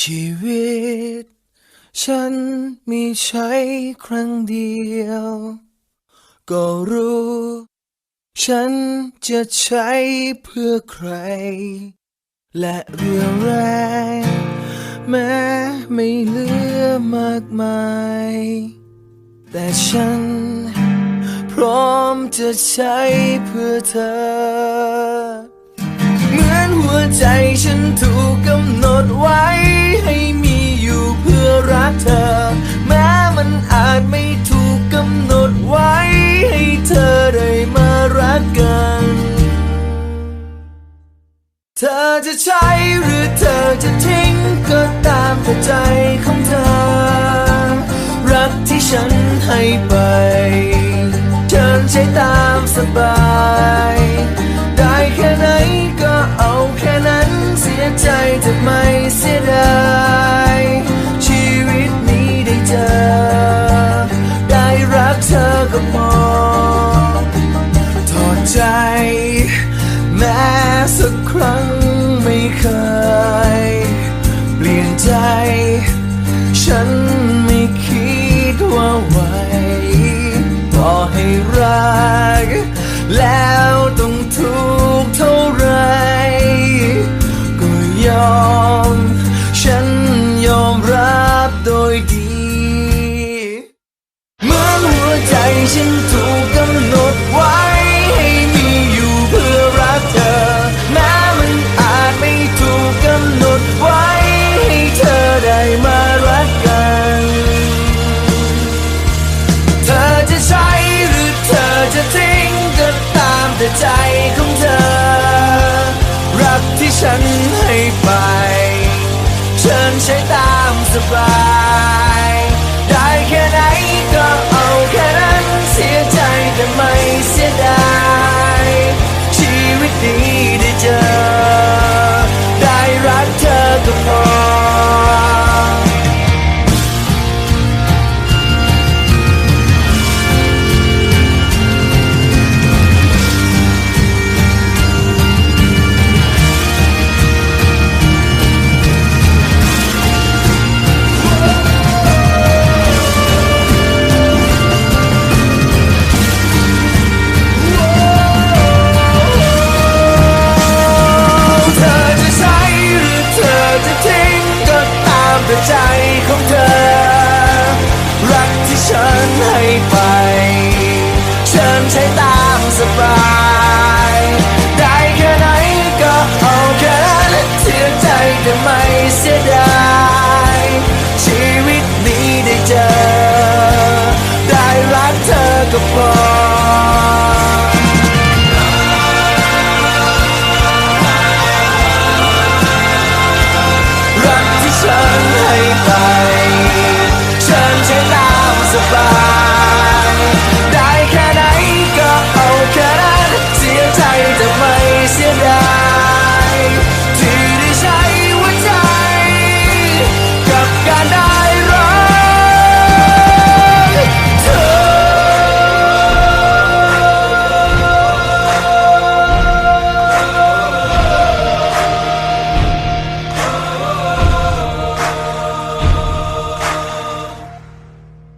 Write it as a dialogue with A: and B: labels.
A: ชีวิต ฉันมีใช้ครั้งเดียว ก็รู้ ฉันจะใช้เพื่อใคร และเรียวแรงแม้ไม่เหลือมากมาย แต่ฉัน พร้อมจะใช้เพื่อเธอ เหมือนหัวใจฉันถูก อจะใช้หรือเธอจะทิ้งก็ตามแต่ใจของเธอ รักที่ฉันให้ไปเชิญใช้ตามสบาย ได้แค่ไหนก็เอาแค่นั้นเสียใจจะไม่เสียดายชีวิตนี้ได้เจอ ได้รักเธอก็พอถอดใจแม้สักครั้ง เคย เปลี่ยนใจ ฉันไม่คิดว่าไหวต่อให้รัก แล้วต้องทุกข์เท่าไร ก็ยอม ฉันยอมรับโดยดี เหมือนหัวใจฉันถูก ของเธอ รักที่ฉันให้ไป เชิญใช้ตามสบาย ใจของเธอ รักที่ฉันให้ไป เชิญใช้ตามสบาย ได้แค่ไหนก็เอาแค่นั้นเสียใจแต่ไม่เสียดาย